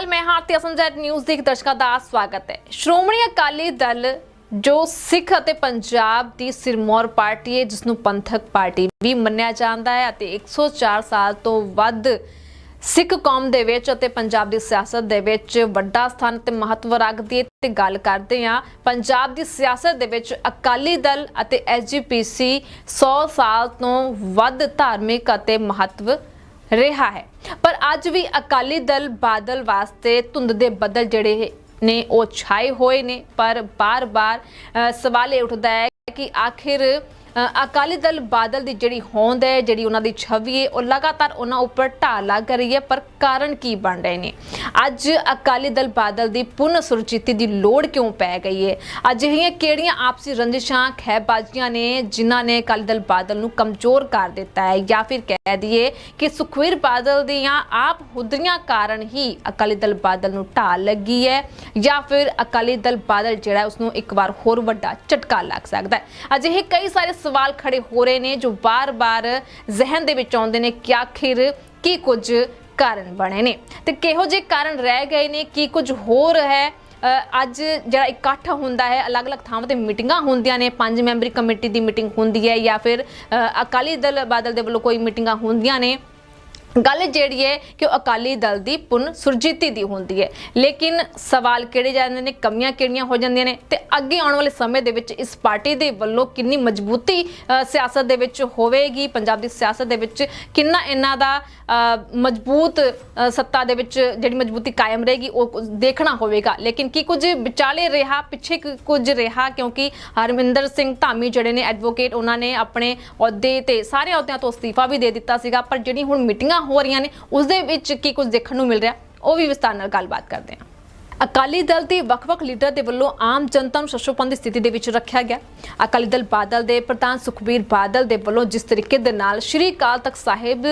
ਅਕਾਲ ਮੈਂ ਹਾਂ ਤੇ ਨਿਊਜ਼ ਦੇ ਦਰਸ਼ਕਾਂ ਦਾ ਸਵਾਗਤ ਹੈ। ਸ਼੍ਰੋਮਣੀ ਅਕਾਲੀ ਦਲ ਜੋ ਸਿੱਖ ਅਤੇ ਪੰਜਾਬ ਦੀ ਸਿਰਮੌਰ ਪਾਰਟੀ ਹੈ ਜਿਸ ਨੂੰ ਪੰਥਕ ਪਾਰਟੀ ਵੀ ਮੰਨਿਆ ਜਾਂਦਾ ਹੈ ਅਤੇ 104 ਸਾਲ ਤੋਂ ਵੱਧ ਸਿੱਖ ਕੌਮ ਦੇ ਵਿੱਚ ਅਤੇ ਪੰਜਾਬ ਦੀ ਸਿਆਸਤ ਦੇ ਵਿੱਚ ਵੱਡਾ ਸਥਾਨ ਤੇ ਮਹੱਤਵ ਰੱਖਦੀ ਹੈ ਤੇ ਗੱਲ ਕਰਦੇ ਹਾਂ ਪੰਜਾਬ ਦੀ ਸਿਆਸਤ ਦੇ ਵਿੱਚ ਅਕਾਲੀ ਦਲ ਅਤੇ ਐਸਜੀਪੀਸੀ 100 ਸਾਲ ਤੋਂ ਵੱਧ ਧਾਰਮਿਕ ਅਤੇ ਮਹੱਤਵ ਰਿਹਾ ਹੈ। ਪਰ ਅੱਜ ਵੀ ਅਕਾਲੀ ਦਲ ਬਾਦਲ ਵਾਸਤੇ ਧੁੰਦ ਦੇ ਬੱਦਲ ਜਿਹੜੇ ਨੇ, ਉਹ ਛਾਏ ਹੋਏ ਨੇ। ਪਰ ਬਾਰ-ਬਾਰ ਸਵਾਲ ਇਹ ਉੱਠਦਾ ਹੈ ਕਿ ਆਖਿਰ ਅਕਾਲੀ ਦਲ ਬਾਦਲ ਦੀ ਜਿਹੜੀ ਹੋਂਦ ਹੈ, ਜਿਹੜੀ ਉਹਨਾਂ ਦੀ ਛਵੀ ਹੈ, ਉਹ ਲਗਾਤਾਰ ਉਹਨਾਂ ਉੱਪਰ ਢਾਲ ਲੱਗ ਰਹੀ ਹੈ, ਪਰ ਕਾਰਨ ਕੀ ਬਣ ਰਹੇ ਨੇ? ਅੱਜ ਅਕਾਲੀ ਦਲ ਬਾਦਲ ਦੀ ਪੁਨਰ ਸੁਰਜੀਤੀ ਦੀ ਲੋੜ ਕਿਉਂ ਪੈ ਗਈ ਹੈ? ਅਜਿਹੀਆਂ ਕਿਹੜੀਆਂ ਆਪਸੀ ਰੰਜਿਸ਼ਾਂ, ਖਹਿਬਾਜ਼ੀਆਂ ਨੇ ਜਿਨ੍ਹਾਂ ਨੇ ਅਕਾਲੀ ਦਲ ਬਾਦਲ ਨੂੰ ਕਮਜ਼ੋਰ ਕਰ ਦਿੱਤਾ ਹੈ? ਜਾਂ ਫਿਰ ਕਹਿ ਦਈਏ ਕਿ ਸੁਖਵੀਰ ਬਾਦਲ ਦੀਆਂ ਆਪ ਹੁਦਰੀਆਂ ਕਾਰਨ ਹੀ ਅਕਾਲੀ ਦਲ ਬਾਦਲ ਨੂੰ ਢਾਲ ਲੱਗੀ ਹੈ, ਜਾਂ ਫਿਰ ਅਕਾਲੀ ਦਲ ਬਾਦਲ ਜਿਹੜਾ ਉਸ ਨੂੰ ਇੱਕ ਵਾਰ ਹੋਰ ਵੱਡਾ ਝਟਕਾ ਲੱਗ ਸਕਦਾ ਹੈ? ਅਜਿਹੇ ਕਈ ਸਾਰੇ ਸਵਾਲ ਖੜੇ ਹੋ ਰਹੇ ਨੇ ਜੋ ਬਾਰ-ਬਾਰ ਜ਼ਿਹਨ ਦੇ ਵਿੱਚ ਆਉਂਦੇ ਨੇ ਕਿ ਆਖਿਰ ਕੀ ਕੁਝ ਕਾਰਨ ਬਣੇ ਨੇ। ਤੇ ਕਿਹੋ ਜਿਹੇ ਕਾਰਨ ਰਹਿ ਗਏ ਨੇ ਕੀ ਕੁਝ ਹੋਰ ਹੈ? ਅ, ਅੱਜ ਜਿਹੜਾ ਇਕੱਠ ਹੁੰਦਾ ਹੈ ਅਲੱਗ-ਅਲੱਗ ਥਾਵਾਂ ਤੇ ਮੀਟਿੰਗਾਂ ਹੁੰਦੀਆਂ ਨੇ ਪੰਜ ਮੈਂਬਰੀ ਕਮੇਟੀ ਦੀ ਮੀਟਿੰਗ ਹੁੰਦੀ ਹੈ ਜਾਂ ਫਿਰ ਅ, ਅਕਾਲੀ ਦਲ ਬਾਦਲ ਦੇ ਵੱਲੋਂ ਕੋਈ ਮੀਟਿੰਗਾਂ ਹੁੰਦੀਆਂ ਨੇ। ਗੱਲ ਜਿਹੜੀ ਹੈ ਕਿ ਉਹ ਅਕਾਲੀ ਦਲ ਦੀ ਪੁਨ ਸੁਰਜੀਤੀ ਦੀ ਹੁੰਦੀ ਹੈ। ਲੇਕਿਨ ਸਵਾਲ ਕਿਹੜੇ ਜਾਂਦੇ ਨੇ, ਕਮੀਆਂ ਕਿਹੜੀਆਂ ਹੋ ਜਾਂਦੀਆਂ ਨੇ ਤੇ ਅੱਗੇ ਆਉਣ ਵਾਲੇ ਸਮੇਂ ਦੇ ਵਿੱਚ ਇਸ ਪਾਰਟੀ ਦੇ ਵੱਲੋਂ ਕਿੰਨੀ ਮਜ਼ਬੂਤੀ ਸਿਆਸਤ ਦੇ ਵਿੱਚ ਹੋਵੇਗੀ, ਪੰਜਾਬ ਦੀ ਸਿਆਸਤ ਦੇ ਵਿੱਚ ਕਿੰਨਾ ਇਹਨਾਂ ਦਾ ਮਜ਼ਬੂਤ ਸੱਤਾ ਦੇ ਵਿੱਚ ਜਿਹੜੀ ਮਜ਼ਬੂਤੀ ਕਾਇਮ ਰਹੇਗੀ, ਉਹ ਕੁਝ ਦੇਖਣਾ ਹੋਵੇਗਾ। ਲੇਕਿਨ ਕੀ ਕੁਝ ਵਿਚਾਲੇ ਰਿਹਾ, ਪਿੱਛੇ ਕੁਝ ਰਿਹਾ, ਕਿਉਂਕਿ ਹਰਮਿੰਦਰ ਸਿੰਘ ਧਾਮੀ ਜਿਹੜੇ ਨੇ ਐਡਵੋਕੇਟ ਉਹਨਾਂ ਨੇ ਆਪਣੇ ਅਹੁਦੇ ਤੇ ਸਾਰੇ ਅਹੁਦਿਆਂ ਤੋਂ ਅਸਤੀਫਾ ਵੀ ਦੇ ਦਿੱਤਾ ਸੀਗਾ, ਪਰ ਜਿਹੜੀ ਹੁਣ ਮੀਟਿੰਗਾਂ ਹੋ ਰਹੀਆਂ ਨੇ ਉਸ ਦੇ ਵਿੱਚ ਕੀ ਕੁਝ ਦੇਖਣ ਨੂੰ ਮਿਲ ਰਿਹਾ ਉਹ ਵੀ ਵਿਸਤਾਰ ਨਾਲ ਗੱਲਬਾਤ ਕਰਦੇ ਹਾਂ। ਅਕਾਲੀ ਦਲ ਦੇ ਵੱਖ-ਵੱਖ ਲੀਡਰ ਦੇ ਵੱਲੋਂ ਆਮ ਜਨਤਾ ਨੂੰ ਸ਼ਸ਼ੋਪਨ ਦੀ ਸਥਿਤੀ ਦੇ ਵਿੱਚ ਰੱਖਿਆ ਗਿਆ। ਅਕਾਲੀ ਦਲ ਬਾਦਲ ਦੇ ਪ੍ਰਧਾਨ ਸੁਖਬੀਰ ਬਾਦਲ ਦੇ ਵੱਲੋਂ ਜਿਸ ਤਰੀਕੇ ਦੇ ਨਾਲ ਸ਼੍ਰੀ ਅਕਾਲ ਤਖਤ ਸਾਹਿਬ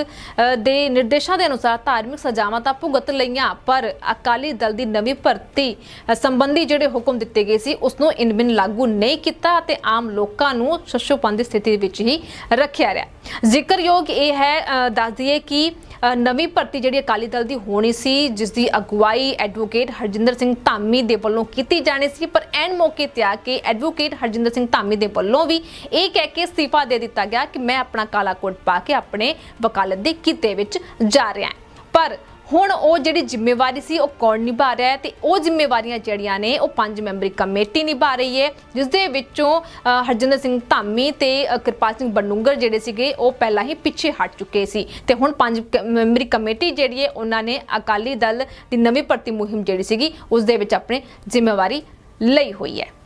ਦੇ ਨਿਰਦੇਸ਼ਾਂ ਦੇ ਅਨੁਸਾਰ ਧਾਰਮਿਕ ਸਜ਼ਾਵਾਂ ਤਾਂ ਭੁਗਤ ਲਈਆਂ ਪਰ ਅਕਾਲੀ ਦਲ ਦੀ ਨਵੀਂ ਭਰਤੀ ਸੰਬੰਧੀ ਜਿਹੜੇ ਹੁਕਮ ਦਿੱਤੇ ਗਏ ਸੀ ਉਸ ਨੂੰ ਇਨ ਬਿਨ ਲਾਗੂ ਨਹੀਂ ਕੀਤਾ ਅਤੇ ਆਮ ਲੋਕਾਂ ਨੂੰ ਸ਼ਸ਼ੋਪਨ ਦੀ ਸਥਿਤੀ ਵਿੱਚ ਹੀ ਰੱਖਿਆ ਰਿਹਾ। ਜ਼ਿਕਰਯੋਗ ਇਹ ਹੈ ਅ, ਦੱਸ ਦਈਏ ਕਿ ਨਵੀਂ ਭਰਤੀ ਜਿਹੜੀ ਅਕਾਲੀ ਦਲ ਦੀ ਹੋਣੀ ਸੀ ਜਿਸ ਦੀ ਅਗਵਾਈ ਐਡਵੋਕੇਟ ਹਰਜਿੰਦਰ ਸਿੰਘ ਧਾਮੀ ਦੇ ਵੱਲੋਂ ਕੀਤੀ ਜਾਣੀ ਸੀ, ਪਰ ਐਨ ਮੌਕੇ ਤੇ ਆ ਕੇ ਐਡਵੋਕੇਟ ਹਰਜਿੰਦਰ ਸਿੰਘ ਧਾਮੀ ਦੇ ਵੱਲੋਂ ਵੀ ਇਹ ਕਹਿ ਕੇ ਅਸਤੀਫਾ ਦੇ ਦਿੱਤਾ ਗਿਆ ਕਿ ਮੈਂ ਆਪਣਾ ਕਾਲਾ ਕੋਟ ਪਾ ਕੇ ਆਪਣੇ ਵਕਾਲਤ ਦੇ ਕਿੱਤੇ ਵਿੱਚ ਜਾ ਰਿਹਾ ਪਰ ਹੁਣ ਉਹ ਜਿਹੜੀ ਜ਼ਿੰਮੇਵਾਰੀ ਸੀ, ਉਹ ਕੌਣ ਨਿਭਾ ਰਿਹਾ ਹੈ ਤੇ ਉਹ ਜ਼ਿੰਮੇਵਾਰੀਆਂ ਜਿਹੜੀਆਂ ਨੇ, ਉਹ ਪੰਜ ਮੈਂਬਰੀ ਕਮੇਟੀ ਨਿਭਾ ਰਹੀ ਹੈ। ਜਿਸ ਦੇ ਵਿੱਚੋਂ ਹਰਜਿੰਦਰ ਸਿੰਘ ਧਾਮੀ ਤੇ ਕਿਰਪਾਲ ਸਿੰਘ ਬਨੂੰਗਰ ਜਿਹੜੇ ਸੀਗੇ, ਉਹ ਪਹਿਲਾਂ ਹੀ ਪਿੱਛੇ ਹਟ ਚੁੱਕੇ ਸੀ। ਤੇ ਹੁਣ ਪੰਜ ਕ- ਮੈਂਬਰੀ ਕਮੇਟੀ ਜਿਹੜੀ ਹੈ, ਉਹਨਾਂ ਨੇ ਅਕਾਲੀ ਦਲ ਦੀ ਨਵੀਂ ਭਰਤੀ ਮੁਹਿੰਮ ਜਿਹੜੀ ਸੀਗੀ ਉਸ ਦੇ ਵਿੱਚ ਆਪਣੇ ਜ਼ਿੰਮੇਵਾਰੀ ਲਈ ਹੋਈ ਹੈ।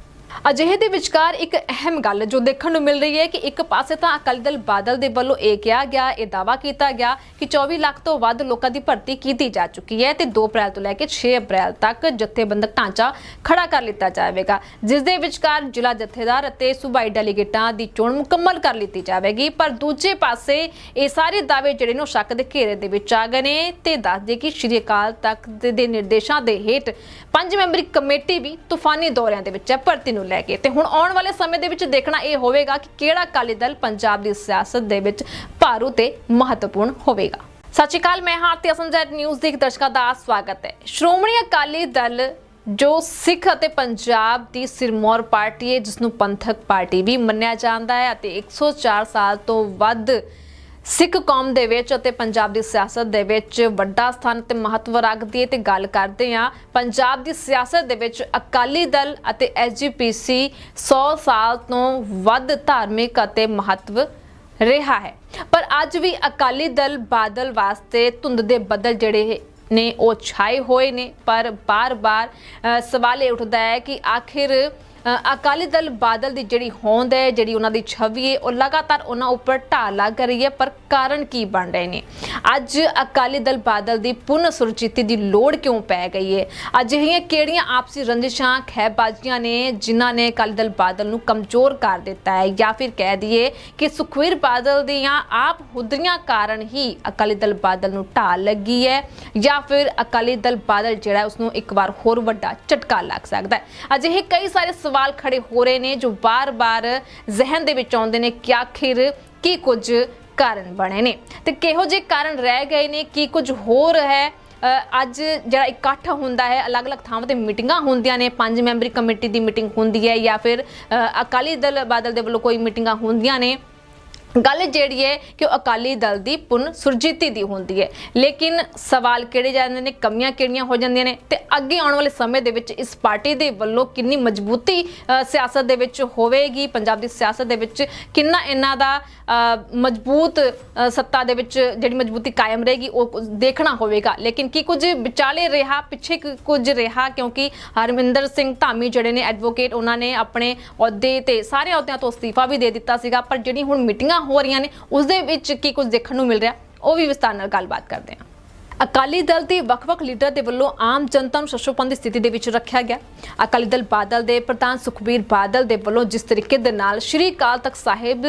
ਅਜਿਹੇ ਦੇ ਵਿਚਕਾਰ ਇੱਕ ਅਹਿਮ ਗੱਲ ਜੋ ਦੇਖਣ ਨੂੰ ਮਿਲ ਰਹੀ ਹੈ ਕਿ ਇੱਕ ਪਾਸੇ ਤਾਂ ਅਕਾਲੀ ਦਲ ਬਾਦਲ ਦੇ ਵੱਲੋਂ ਇਹ ਕਿਹਾ ਗਿਆ, ਇਹ ਦਾਵਾ ਕੀਤਾ ਗਿਆ ਕਿ 24 ਲੱਖ ਤੋਂ ਵੱਧ ਲੋਕਾਂ ਦੀ ਭਰਤੀ ਕੀਤੀ ਜਾ ਚੁੱਕੀ ਹੈ ਤੇ 2 ਅਪ੍ਰੈਲ ਤੋਂ ਲੈ ਕੇ 6 ਅਪ੍ਰੈਲ ਤੱਕ ਜਥੇਬੰਦਕ ਢਾਂਚਾ ਖੜਾ ਕਰ ਲਿੱਤਾ ਜਾਵੇਗਾ, ਜਿਸ ਦੇ ਵਿਚਕਾਰ ਜ਼ਿਲ੍ਹਾ ਜਥੇਦਾਰ ਅਤੇ ਸੂਬਾਈ ਡੈਲੀਗੇਟਾਂ ਦੀ ਚੋਣ ਮੁਕੰਮਲ ਕਰ ਲਿੱਤੀ ਜਾਵੇਗੀ, ਪਰ ਦੂਜੇ ਪਾਸੇ ਇਹ ਸਾਰੇ ਦਾਅਵੇ ਜਿਹੜੇ ਨੇ ਉਹ ਸ਼ੱਕ ਦੇ ਘੇਰੇ ਦੇ ਵਿੱਚ ਆ ਗਏ ਨੇ ਤੇ ਦੱਸਦੇ ਕਿ ਸ਼੍ਰੀ ਅਕਾਲ ਤਖਤ ਦੇ ਨਿਰਦੇਸ਼ਾਂ ਦੇ ਹੇਠ ਪੰਜ ਮੈਂਬਰੀ ਕਮੇਟੀ ਵੀ ਤੂਫਾਨੀ ਦੌਰਿਆਂ ਦੇ ਵਿੱਚ ਹੈ, ਭਰਤੀ ਨੂੰ ਲੈ ਕੇ। ਤੇ ਹੁਣ ਆਉਣ ਵਾਲੇ ਸਮੇਂ ਦੇ ਵਿੱਚ ਦੇਖਣਾ ਇਹ ਹੋਵੇਗਾ ਕਿ ਕਿਹੜਾ ਅਕਾਲੀ ਦਲ ਪੰਜਾਬ ਦੀ ਸਿਆਸਤ ਦੇ ਵਿੱਚ ਭਾਰੂ ਤੇ ਮਹੱਤਵਪੂਰਨ ਹੋਵੇਗਾ। ਸਤਿ ਸ਼੍ਰੀ ਅਕਾਲ, ਮੈਂ ਹਾਂ ਤੇ ਅਸਮਝਟ ਨਿਊਜ਼ ਦੇ ਦਰਸ਼ਕਾਂ ਦਾ ਸਵਾਗਤ ਹੈ। ਸ਼੍ਰੋਮਣੀ ਅਕਾਲੀ ਦਲ ਜੋ ਸਿੱਖ ਅਤੇ ਪੰਜਾਬ ਦੀ ਸਿਰਮੌਰ ਪਾਰਟੀ ਹੈ ਜਿਸ ਨੂੰ ਪੰਥਕ ਪਾਰਟੀ ਵੀ ਮੰਨਿਆ ਜਾਂਦਾ ਹੈ ਅਤੇ 104 ਸਾਲ ਤੋਂ ਵੱਧ ਸਿੱਖ ਕੌਮ ਦੇ ਵਿੱਚ ਅਤੇ ਪੰਜਾਬ ਦੀ ਸਿਆਸਤ ਦੇ ਵਿੱਚ ਵੱਡਾ ਸਥਾਨ ਤੇ ਮਹੱਤਵ ਰੱਖਦੀ ਹੈ ਤੇ ਗੱਲ ਕਰਦੇ ਹਾਂ ਪੰਜਾਬ ਦੀ ਸਿਆਸਤ ਦੇ ਵਿੱਚ ਅਕਾਲੀ ਦਲ ਅਤੇ ਐਸਜੀਪੀਸੀ 100 ਸਾਲ ਤੋਂ ਵੱਧ ਧਾਰਮਿਕ ਅਤੇ ਮਹੱਤਵ ਰਿਹਾ ਹੈ। ਪਰ ਅੱਜ ਵੀ ਅਕਾਲੀ ਦਲ ਬਾਦਲ ਵਾਸਤੇ ਧੁੰਦ ਦੇ ਬੱਦਲ ਜਿਹੜੇ ਨੇ ਉਹ ਛਾਏ ਹੋਏ ਨੇ, ਪਰ ਬਾਰ-ਬਾਰ ਸਵਾਲ ਇਹ ਉੱਠਦਾ ਹੈ ਕਿ ਆਖਿਰ ਅਕਾਲੀ ਦਲ ਬਾਦਲ ਦੀ ਜਿਹੜੀ ਹੋਂਦ ਹੈ, ਜਿਹੜੀ ਉਹਨਾਂ ਦੀ ਛਵੀ ਹੈ, ਉਹ ਲਗਾਤਾਰ ਉਹਨਾਂ ਉੱਪਰ ਢਾਲ ਲੱਗ ਰਹੀ ਹੈ, ਪਰ ਕਾਰਨ ਕੀ ਬਣ ਰਹੇ ਨੇ? ਅੱਜ ਅਕਾਲੀ ਦਲ ਬਾਦਲ ਦੀ ਪੁਨਰ ਸੁਰਜੀਤੀ ਦੀ ਲੋੜ ਕਿਉਂ ਪੈ ਗਈ ਹੈ? ਅਜਿਹੀਆਂ ਕਿਹੜੀਆਂ ਆਪਸੀ ਰੰਜਿਸ਼ਾਂ, ਖਹਿਬਾਜ਼ੀਆਂ ਨੇ ਜਿਨ੍ਹਾਂ ਨੇ ਅਕਾਲੀ ਦਲ ਬਾਦਲ ਨੂੰ ਕਮਜ਼ੋਰ ਕਰ ਦਿੱਤਾ ਹੈ? ਜਾਂ ਫਿਰ ਕਹਿ ਦਈਏ ਕਿ ਸੁਖਵੀਰ ਬਾਦਲ ਦੀਆਂ ਆਪ ਹੁਦਰੀਆਂ ਕਾਰਨ ਹੀ ਅਕਾਲੀ ਦਲ ਬਾਦਲ ਨੂੰ ਢਾਲ ਲੱਗੀ ਹੈ, ਜਾਂ ਫਿਰ ਅਕਾਲੀ ਦਲ ਬਾਦਲ ਜਿਹੜਾ ਹੈ ਉਸ ਨੂੰ ਇੱਕ ਵਾਰ ਹੋਰ ਵੱਡਾ ਝਟਕਾ ਲੱਗ ਸਕਦਾ ਹੈ? ਅਜਿਹੇ ਕਈ ਸਾਰੇ ਸਵਾਲ ਖੜੇ ਹੋ ਰਹੇ ਨੇ ਜੋ ਬਾਰ-ਬਾਰ ਜ਼ਿਹਨ ਦੇ ਵਿੱਚ ਆਉਂਦੇ ਨੇ ਕਿ ਆਖਿਰ ਕੀ ਕੁਝ ਕਾਰਨ ਬਣੇ ਨੇ। ਤੇ ਕਿਹੋ ਜਿਹੇ ਕਾਰਨ ਰਹਿ ਗਏ ਨੇ ਕੀ ਕੁਝ ਹੋਰ ਹੈ? ਅ, ਅੱਜ ਜਿਹੜਾ ਇਕੱਠ ਹੁੰਦਾ ਹੈ ਅਲੱਗ-ਅਲੱਗ ਥਾਵਾਂ ਤੇ ਮੀਟਿੰਗਾਂ ਹੁੰਦੀਆਂ ਨੇ ਪੰਜ ਮੈਂਬਰੀ ਕਮੇਟੀ ਦੀ ਮੀਟਿੰਗ ਹੁੰਦੀ ਹੈ ਜਾਂ ਫਿਰ ਅ, ਅਕਾਲੀ ਦਲ ਬਾਦਲ ਦੇ ਵੱਲੋਂ ਕੋਈ ਮੀਟਿੰਗਾਂ ਹੁੰਦੀਆਂ ਨੇ। ਗੱਲ ਜਿਹੜੀ ਹੈ ਕਿ ਉਹ ਅਕਾਲੀ ਦਲ ਦੀ ਪੁਨ ਸੁਰਜੀਤੀ ਦੀ ਹੁੰਦੀ ਹੈ। ਲੇਕਿਨ ਸਵਾਲ ਕਿਹੜੇ ਜਾਂਦੇ ਨੇ, ਕਮੀਆਂ ਕਿਹੜੀਆਂ ਹੋ ਜਾਂਦੀਆਂ ਨੇ ਤੇ ਅੱਗੇ ਆਉਣ ਵਾਲੇ ਸਮੇਂ ਦੇ ਵਿੱਚ ਇਸ ਪਾਰਟੀ ਦੇ ਵੱਲੋਂ ਕਿੰਨੀ ਮਜ਼ਬੂਤੀ ਸਿਆਸਤ ਦੇ ਵਿੱਚ ਹੋਵੇਗੀ, ਪੰਜਾਬ ਦੀ ਸਿਆਸਤ ਦੇ ਵਿੱਚ ਕਿੰਨਾ ਇਹਨਾਂ ਦਾ ਮਜ਼ਬੂਤ ਸੱਤਾ ਦੇ ਵਿੱਚ ਜਿਹੜੀ ਮਜ਼ਬੂਤੀ ਕਾਇਮ ਰਹੇਗੀ, ਉਹ ਦੇਖਣਾ ਹੋਵੇਗਾ। ਲੇਕਿਨ ਕੀ ਕੁਝ ਵਿਚਾਲੇ ਰਿਹਾ, ਪਿੱਛੇ ਕੁ- ਕੁਝ ਰਿਹਾ, ਕਿਉਂਕਿ ਹਰਮਿੰਦਰ ਸਿੰਘ ਧਾਮੀ ਜਿਹੜੇ ਨੇ ਐਡਵੋਕੇਟ ਉਹਨਾਂ ਨੇ ਆਪਣੇ ਅਹੁਦੇ ਤੇ ਸਾਰੇ ਅਹੁਦਿਆਂ ਤੋਂ ਅਸਤੀਫਾ ਵੀ ਦੇ ਦਿੱਤਾ ਸੀਗਾ। ਪਰ ਜਿਹੜੀ ਹੁਣ ਮੀਟਿੰਗਾਂ ਹੋ ਰਹੀਆਂ ਨੇ ਉਸ ਦੇ ਵਿੱਚ ਕੀ ਕੁਝ ਦੇਖਣ ਨੂੰ ਮਿਲ ਰਿਹਾ, ਉਹ ਵੀ ਵਿਸਤਾਰ ਨਾਲ ਗੱਲਬਾਤ ਕਰਦੇ ਹਾਂ। ਅਕਾਲੀ ਦਲ ਦੇ ਵੱਖ-ਵੱਖ ਲੀਡਰ ਦੇ ਵੱਲੋਂ ਆਮ ਜਨਤਾ ਨੂੰ ਸ਼ਸ਼ੋਪਨ ਦੀ ਸਥਿਤੀ ਦੇ ਵਿੱਚ ਰੱਖਿਆ ਗਿਆ। ਅਕਾਲੀ ਦਲ ਬਾਦਲ ਦੇ ਪ੍ਰਧਾਨ ਸੁਖਬੀਰ ਬਾਦਲ ਦੇ ਵੱਲੋਂ ਜਿਸ ਤਰੀਕੇ ਦੇ ਨਾਲ ਸ਼੍ਰੀ ਅਕਾਲ ਤਖਤ ਸਾਹਿਬ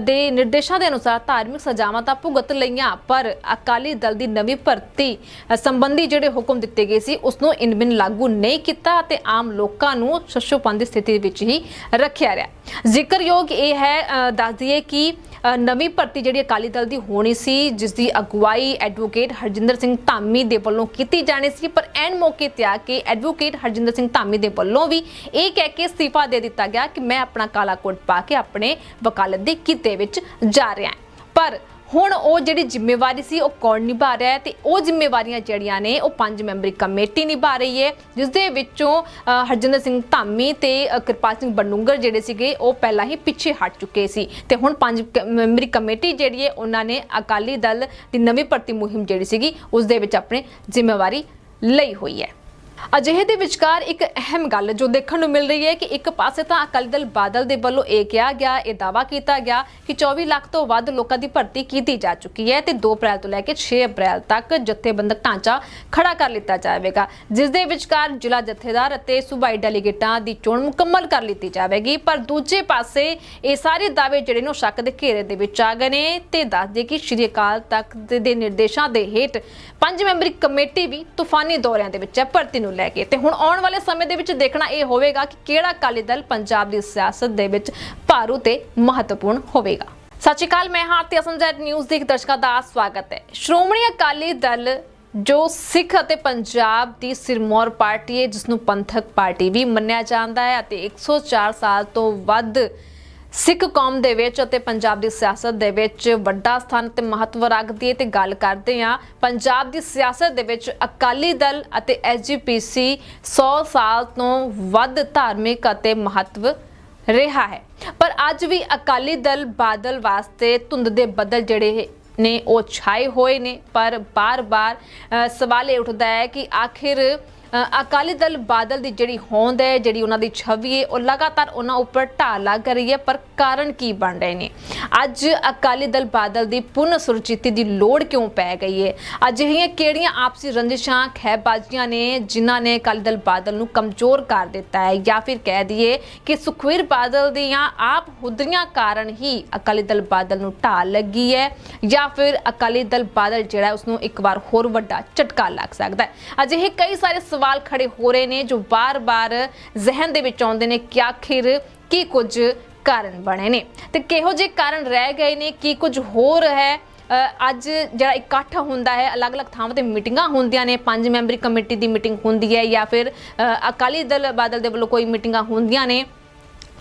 ਦੇ ਨਿਰਦੇਸ਼ਾਂ ਦੇ ਅਨੁਸਾਰ ਧਾਰਮਿਕ ਸਜ਼ਾਵਾਂ ਤਾਂ ਭੁਗਤ ਲਈਆਂ ਪਰ ਅਕਾਲੀ ਦਲ ਦੀ ਨਵੀਂ ਭਰਤੀ ਸੰਬੰਧੀ ਜਿਹੜੇ ਹੁਕਮ ਦਿੱਤੇ ਗਏ ਸੀ ਉਸ ਨੂੰ ਇਨ ਲਾਗੂ ਨਹੀਂ ਕੀਤਾ ਅਤੇ ਆਮ ਲੋਕਾਂ ਨੂੰ ਸ਼ਸ਼ੋਪਨ ਦੀ ਸਥਿਤੀ ਵਿੱਚ ਹੀ ਰੱਖਿਆ ਰਿਹਾ। ਜ਼ਿਕਰਯੋਗ ਇਹ ਹੈ ਅ, ਦੱਸ ਦਈਏ ਕਿ ਨਵੀਂ ਭਰਤੀ ਜਿਹੜੀ ਅਕਾਲੀ ਦਲ ਦੀ ਹੋਣੀ ਸੀ ਜਿਸ ਦੀ ਅਗਵਾਈ ਐਡਵੋਕੇਟ ਹਰਜਿੰਦਰ ਸਿੰਘ ਧਾਮੀ ਦੇ ਵੱਲੋਂ ਕੀਤੀ ਜਾਣੀ ਸੀ। ਪਰ ਐਨ ਮੌਕੇ ਤੇ ਆ ਕੇ ਐਡਵੋਕੇਟ ਹਰਜਿੰਦਰ ਸਿੰਘ ਧਾਮੀ ਦੇ ਵੱਲੋਂ ਵੀ ਇਹ ਕਹਿ ਕੇ ਅਸਤੀਫਾ ਦੇ ਦਿੱਤਾ ਗਿਆ ਕਿ ਮੈਂ ਆਪਣਾ ਕਾਲਾ ਕੋਟ ਪਾ ਕੇ ਆਪਣੇ ਵਕਾਲਤ ਦੇ ਕਿੱਤੇ ਵਿੱਚ ਜਾ ਰਿਹਾ ਪਰ ਹੁਣ ਉਹ ਜਿਹੜੀ ਜ਼ਿੰਮੇਵਾਰੀ ਸੀ, ਉਹ ਕੌਣ ਨਿਭਾ ਰਿਹਾ ਹੈ? ਤੇ ਉਹ ਜ਼ਿੰਮੇਵਾਰੀਆਂ ਜਿਹੜੀਆਂ ਨੇ, ਉਹ ਪੰਜ ਮੈਂਬਰੀ ਕਮੇਟੀ ਨਿਭਾ ਰਹੀ ਹੈ। ਜਿਸ ਦੇ ਵਿੱਚੋਂ ਹਰਜਿੰਦਰ ਸਿੰਘ ਧਾਮੀ ਤੇ ਕਿਰਪਾਲ ਸਿੰਘ ਬਨੂੰਗਰ ਜਿਹੜੇ ਸੀਗੇ, ਉਹ ਪਹਿਲਾਂ ਹੀ ਪਿੱਛੇ ਹਟ ਚੁੱਕੇ ਸੀ। ਤੇ ਹੁਣ ਪੰਜ ਕ- ਮੈਂਬਰੀ ਕਮੇਟੀ ਜਿਹੜੀ ਹੈ, ਉਹਨਾਂ ਨੇ ਅਕਾਲੀ ਦਲ ਦੀ ਨਵੀਂ ਭਰਤੀ ਮੁਹਿੰਮ ਜਿਹੜੀ ਸੀਗੀ ਉਸ ਦੇ ਵਿੱਚ ਆਪਣੇ ਜ਼ਿੰਮੇਵਾਰੀ ਲਈ ਹੋਈ ਹੈ। ਅਜਿਹੇ ਦੇ ਵਿਚਕਾਰ ਇੱਕ ਅਹਿਮ ਗੱਲ ਜੋ ਦੇਖਣ ਨੂੰ ਮਿਲ ਰਹੀ ਹੈ ਕਿ ਇੱਕ ਪਾਸੇ ਤਾਂ ਅਕਾਲੀ ਦਲ ਬਾਦਲ ਦੇ ਵੱਲੋਂ ਇਹ ਕਿਹਾ ਗਿਆ, ਇਹ ਦਾਵਾ ਕੀਤਾ ਗਿਆ ਕਿ 24 ਲੱਖ ਤੋਂ ਵੱਧ ਲੋਕਾਂ ਦੀ ਭਰਤੀ ਕੀਤੀ ਜਾ ਚੁੱਕੀ ਹੈ ਤੇ 2 ਅਪ੍ਰੈਲ ਤੋਂ ਲੈ ਕੇ 6 ਅਪ੍ਰੈਲ ਤੱਕ ਜਥੇਬੰਦਕ ਢਾਂਚਾ ਖੜਾ ਕਰ ਲਿੱਤਾ ਜਾਵੇਗਾ, ਜਿਸ ਦੇ ਵਿਚਕਾਰ ਜ਼ਿਲ੍ਹਾ ਜਥੇਦਾਰ ਅਤੇ ਸੂਬਾਈ ਡੈਲੀਗੇਟਾਂ ਦੀ ਚੋਣ ਮੁਕੰਮਲ ਕਰ ਲਿੱਤੀ ਜਾਵੇਗੀ। ਪਰ ਦੂਜੇ ਪਾਸੇ ਇਹ ਸਾਰੇ ਦਾਅਵੇ ਜਿਹੜੇ ਨੇ ਉਹ ਸ਼ੱਕ ਦੇ ਘੇਰੇ ਦੇ ਵਿੱਚ ਆ ਗਏ ਨੇ ਤੇ ਦੱਸਦੇ ਕਿ ਸ਼੍ਰੀ ਅਕਾਲ ਤਖਤ ਦੇ ਨਿਰਦੇਸ਼ਾਂ ਦੇ ਹੇਠ ਪੰਜ ਮੈਂਬਰੀ ਕਮੇਟੀ ਵੀ ਤੂਫਾਨੀ ਦੌਰਿਆਂ ਦੇ ਵਿੱਚ ਹੈ, ਭਰਤੀ ਨੂੰ ਲੈ ਕੇ। ਤੇ ਹੁਣ ਆਉਣ ਵਾਲੇ ਸਮੇਂ ਦੇ ਵਿੱਚ ਦੇਖਣਾ ਇਹ ਹੋਵੇਗਾ ਕਿ ਕਿਹੜਾ ਅਕਾਲੀ ਦਲ ਪੰਜਾਬ ਦੀ ਸਿਆਸਤ ਦੇ ਵਿੱਚ ਭਾਰੂ ਤੇ ਮਹੱਤਵਪੂਰਨ ਹੋਵੇਗਾ। ਸਤਿ ਸ਼੍ਰੀ ਅਕਾਲ, ਮੈਂ ਹਾਂ ਤੇ ਅਸਮਝੈਟ ਨਿਊਜ਼ ਦੇ ਦਰਸ਼ਕਾਂ ਦਾ ਸਵਾਗਤ ਹੈ। ਸ਼੍ਰੋਮਣੀ ਅਕਾਲੀ ਦਲ ਜੋ ਸਿੱਖ ਅਤੇ ਪੰਜਾਬ ਦੀ ਸਿਰਮੌਰ ਪਾਰਟੀ ਹੈ ਜਿਸ ਨੂੰ ਪੰਥਕ ਪਾਰਟੀ ਵੀ ਮੰਨਿਆ ਜਾਂਦਾ ਹੈ ਅਤੇ 104 ਸਾਲ ਤੋਂ ਵੱਧ ਸਿੱਖ ਕੌਮ ਦੇ ਵਿੱਚ ਅਤੇ ਪੰਜਾਬ ਦੀ ਸਿਆਸਤ ਦੇ ਵਿੱਚ ਵੱਡਾ ਸਥਾਨ ਤੇ ਮਹੱਤਵ ਰੱਖਦੀ ਹੈ ਤੇ ਗੱਲ ਕਰਦੇ ਹਾਂ ਪੰਜਾਬ ਦੀ ਸਿਆਸਤ ਦੇ ਵਿੱਚ ਅਕਾਲੀ ਦਲ ਅਤੇ ਐਸਜੀਪੀਸੀ 100 ਸਾਲ ਤੋਂ ਵੱਧ ਧਾਰਮਿਕ ਅਤੇ ਮਹੱਤਵ ਰਿਹਾ ਹੈ। ਪਰ ਅੱਜ ਵੀ ਅਕਾਲੀ ਦਲ ਬਾਦਲ ਵਾਸਤੇ ਧੁੰਦ ਦੇ ਬੱਦਲ ਜਿਹੜੇ ਨੇ ਉਹ ਛਾਏ ਹੋਏ ਨੇ, ਪਰ ਬਾਰ-ਬਾਰ ਸਵਾਲ ਇਹ ਉੱਠਦਾ ਹੈ ਕਿ ਆਖਿਰ ਅਕਾਲੀ ਦਲ ਬਾਦਲ ਦੀ ਜਿਹੜੀ ਹੋਂਦ ਹੈ, ਜਿਹੜੀ ਉਹਨਾਂ ਦੀ ਛਵੀ ਹੈ, ਉਹ ਲਗਾਤਾਰ ਉਹਨਾਂ ਉੱਪਰ ਢਾਹ ਲੱਗ ਰਹੀ ਹੈ, ਪਰ ਕਾਰਨ ਕੀ ਬਣ ਰਹੇ ਨੇ? ਅੱਜ ਅਕਾਲੀ ਦਲ ਬਾਦਲ ਦੀ ਪੁਨਰ ਸੁਰਜੀਤੀ ਦੀ ਲੋੜ ਕਿਉਂ ਪੈ ਗਈ ਹੈ? ਅਜਿਹੀਆਂ ਕਿਹੜੀਆਂ ਆਪਸੀ ਰੰਜਿਸ਼ਾਂ, ਖਹਿਬਾਜ਼ੀਆਂ ਨੇ ਜਿਨ੍ਹਾਂ ਨੇ ਅਕਾਲੀ ਦਲ ਬਾਦਲ ਨੂੰ ਕਮਜ਼ੋਰ ਕਰ ਦਿੱਤਾ ਹੈ? ਜਾਂ ਫਿਰ ਕਹਿ ਦਈਏ ਕਿ ਸੁਖਵੀਰ ਬਾਦਲ ਦੀਆਂ ਆਪ ਹੁਦਰੀਆਂ ਕਾਰਨ ਹੀ ਅਕਾਲੀ ਦਲ ਬਾਦਲ ਨੂੰ ਢਾਹ ਲੱਗੀ ਹੈ, ਜਾਂ ਫਿਰ ਅਕਾਲੀ ਦਲ ਬਾਦਲ ਜਿਹੜਾ ਹੈ ਉਸ ਨੂੰ ਇੱਕ ਵਾਰ ਹੋਰ ਵੱਡਾ ਝਟਕਾ ਲੱਗ ਸਕਦਾ ਹੈ? ਅਜਿਹੇ ਕਈ ਸਾਰੇ ਸਵਾਲ ਖੜੇ ਹੋ ਰਹੇ ਨੇ ਜੋ ਬਾਰ-ਬਾਰ ਜ਼ਿਹਨ ਦੇ ਵਿੱਚ ਆਉਂਦੇ ਨੇ ਕਿ ਆਖਿਰ ਕੀ ਕੁਝ ਕਾਰਨ ਬਣੇ ਨੇ। ਤੇ ਕਿਹੋ ਜਿਹੇ ਕਾਰਨ ਰਹਿ ਗਏ ਨੇ ਕੀ ਕੁਝ ਹੋਰ ਹੈ? ਅ, ਅੱਜ ਜਿਹੜਾ ਇਕੱਠ ਹੁੰਦਾ ਹੈ ਅਲੱਗ-ਅਲੱਗ ਥਾਵਾਂ ਤੇ ਮੀਟਿੰਗਾਂ ਹੁੰਦੀਆਂ ਨੇ ਪੰਜ ਮੈਂਬਰੀ ਕਮੇਟੀ ਦੀ ਮੀਟਿੰਗ ਹੁੰਦੀ ਹੈ ਜਾਂ ਫਿਰ ਅ, ਅਕਾਲੀ ਦਲ ਬਾਦਲ ਦੇ ਵੱਲੋਂ ਕੋਈ ਮੀਟਿੰਗਾਂ ਹੁੰਦੀਆਂ ਨੇ।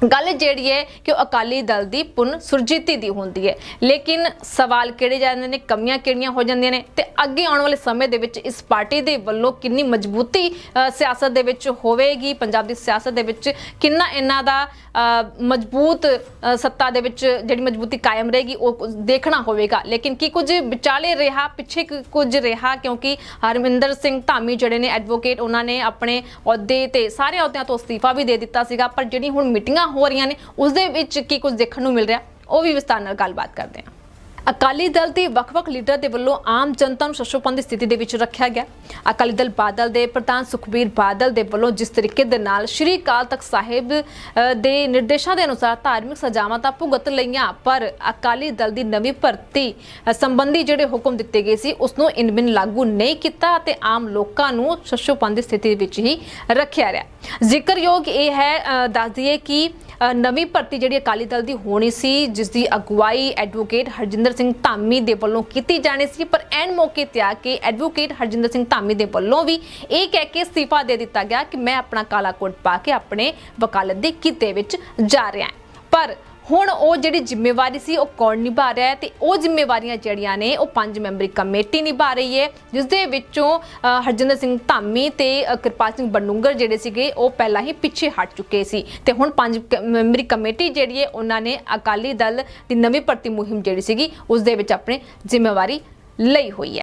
ਗੱਲ ਜਿਹੜੀ ਹੈ ਕਿ ਉਹ ਅਕਾਲੀ ਦਲ ਦੀ ਪੁਨ ਸੁਰਜੀਤੀ ਦੀ ਹੁੰਦੀ ਹੈ। ਲੇਕਿਨ ਸਵਾਲ ਕਿਹੜੇ ਜਾਂਦੇ ਨੇ, ਕਮੀਆਂ ਕਿਹੜੀਆਂ ਹੋ ਜਾਂਦੀਆਂ ਨੇ ਤੇ ਅੱਗੇ ਆਉਣ ਵਾਲੇ ਸਮੇਂ ਦੇ ਵਿੱਚ ਇਸ ਪਾਰਟੀ ਦੇ ਵੱਲੋਂ ਕਿੰਨੀ ਮਜ਼ਬੂਤੀ ਸਿਆਸਤ ਦੇ ਵਿੱਚ ਹੋਵੇਗੀ, ਪੰਜਾਬ ਦੀ ਸਿਆਸਤ ਦੇ ਵਿੱਚ ਕਿੰਨਾ ਇਹਨਾਂ ਦਾ ਮਜ਼ਬੂਤ ਸੱਤਾ ਦੇ ਵਿੱਚ ਜਿਹੜੀ ਮਜ਼ਬੂਤੀ ਕਾਇਮ ਰਹੇਗੀ, ਉਹ ਦੇਖਣਾ ਹੋਵੇਗਾ। ਲੇਕਿਨ ਕੀ ਕੁਝ ਵਿਚਾਲੇ ਰਿਹਾ, ਪਿੱਛੇ ਕੁ- ਕੁਝ ਰਿਹਾ, ਕਿਉਂਕਿ ਹਰਮਿੰਦਰ ਸਿੰਘ ਧਾਮੀ ਜਿਹੜੇ ਨੇ ਐਡਵੋਕੇਟ ਉਹਨਾਂ ਨੇ ਆਪਣੇ ਅਹੁਦੇ ਤੇ ਸਾਰੇ ਅਹੁਦਿਆਂ ਤੋਂ ਅਸਤੀਫਾ ਵੀ ਦੇ ਦਿੱਤਾ ਸੀਗਾ। ਪਰ ਜਿਹੜੀ ਹੁਣ ਮੀਟਿੰਗਾਂ ਹੋ ਰਹੀਆਂ ਨੇ ਉਸ ਦੇ ਵਿੱਚ ਕੀ ਕੁਝ ਦੇਖਣ ਨੂੰ ਮਿਲ ਰਿਹਾ? ਉਹ ਵੀ ਵਿਸਤਾਰ ਨਾਲ ਗੱਲਬਾਤ ਕਰਦੇ ਹਾਂ। ਅਕਾਲੀ ਦਲ ਦੇ ਵੱਖ-ਵੱਖ ਲੀਡਰ ਦੇ ਵੱਲੋਂ ਆਮ ਜਨਤਾ ਨੂੰ ਸ਼ਸ਼ੋਪਨ ਦੀ ਸਥਿਤੀ ਦੇ ਵਿੱਚ ਰੱਖਿਆ ਗਿਆ। ਅਕਾਲੀ ਦਲ ਬਾਦਲ ਦੇ ਪ੍ਰਧਾਨ ਸੁਖਬੀਰ ਬਾਦਲ ਦੇ ਵੱਲੋਂ ਜਿਸ ਤਰੀਕੇ ਦੇ ਨਾਲ ਸ਼੍ਰੀ ਅਕਾਲ ਤਖਤ ਸਾਹਿਬ ਦੇ ਨਿਰਦੇਸ਼ਾਂ ਦੇ ਅਨੁਸਾਰ ਧਾਰਮਿਕ ਸਜ਼ਾਵਾਂ ਤਾਂ ਭੁਗਤ ਲਈਆਂ ਪਰ ਅਕਾਲੀ ਦਲ ਦੀ ਨਵੀਂ ਭਰਤੀ ਸੰਬੰਧੀ ਜਿਹੜੇ ਹੁਕਮ ਦਿੱਤੇ ਗਏ ਸੀ ਉਸ ਨੂੰ ਇਨ ਲਾਗੂ ਨਹੀਂ ਕੀਤਾ ਅਤੇ ਆਮ ਲੋਕਾਂ ਨੂੰ ਸ਼ਸ਼ੋਪਨ ਦੀ ਸਥਿਤੀ ਵਿੱਚ ਹੀ ਰੱਖਿਆ ਰਿਹਾ। ਜ਼ਿਕਰਯੋਗ ਇਹ ਹੈ ਅ, ਦੱਸ ਦਈਏ ਕਿ ਨਵੀਂ ਭਰਤੀ ਜਿਹੜੀ ਅਕਾਲੀ ਦਲ ਦੀ ਹੋਣੀ ਸੀ ਜਿਸ ਦੀ ਅਗਵਾਈ ਐਡਵੋਕੇਟ ਹਰਜਿੰਦਰ ਹਰਜਿੰਦਰ ਸਿੰਘ ਧਾਮੀ ਦੇ ਵੱਲੋਂ ਕੀਤੀ ਜਾਣੀ ਸੀ, ਪਰ ਐਨ ਮੌਕੇ ਤੇ ਆ ਕੇ ਐਡਵੋਕੇਟ ਹਰਜਿੰਦਰ ਸਿੰਘ ਧਾਮੀ ਦੇ ਵੱਲੋਂ ਵੀ ਇਹ ਕਹਿ ਕੇ ਅਸਤੀਫਾ ਦੇ ਦਿੱਤਾ ਗਿਆ ਕਿ ਮੈਂ ਆਪਣਾ ਕਾਲਾ ਕੋਟ ਪਾ ਕੇ ਆਪਣੇ ਵਕਾਲਤ ਦੇ ਕਿੱਤੇ ਵਿੱਚ ਜਾ ਰਿਹਾ ਪਰ ਹੁਣ ਉਹ ਜਿਹੜੀ ਜ਼ਿੰਮੇਵਾਰੀ ਸੀ, ਉਹ ਕੌਣ ਨਿਭਾ ਰਿਹਾ ਹੈ ਤੇ ਉਹ ਜ਼ਿੰਮੇਵਾਰੀਆਂ ਜਿਹੜੀਆਂ ਨੇ, ਉਹ ਪੰਜ ਮੈਂਬਰੀ ਕਮੇਟੀ ਨਿਭਾ ਰਹੀ ਹੈ। ਜਿਸ ਦੇ ਵਿੱਚੋਂ ਹਰਜਿੰਦਰ ਸਿੰਘ ਧਾਮੀ ਤੇ ਕਿਰਪਾਲ ਸਿੰਘ ਬਨੂੰਗਰ ਜਿਹੜੇ ਸੀਗੇ, ਉਹ ਪਹਿਲਾਂ ਹੀ ਪਿੱਛੇ ਹਟ ਚੁੱਕੇ ਸੀ। ਤੇ ਹੁਣ ਪੰਜ ਕ- ਮੈਂਬਰੀ ਕਮੇਟੀ ਜਿਹੜੀ ਹੈ, ਉਹਨਾਂ ਨੇ ਅਕਾਲੀ ਦਲ ਦੀ ਨਵੀਂ ਭਰਤੀ ਮੁਹਿੰਮ ਜਿਹੜੀ ਸੀਗੀ, ਉਸ ਦੇ ਵਿੱਚ ਆਪਣੀ ਜ਼ਿੰਮੇਵਾਰੀ ਲਈ ਹੋਈ ਹੈ।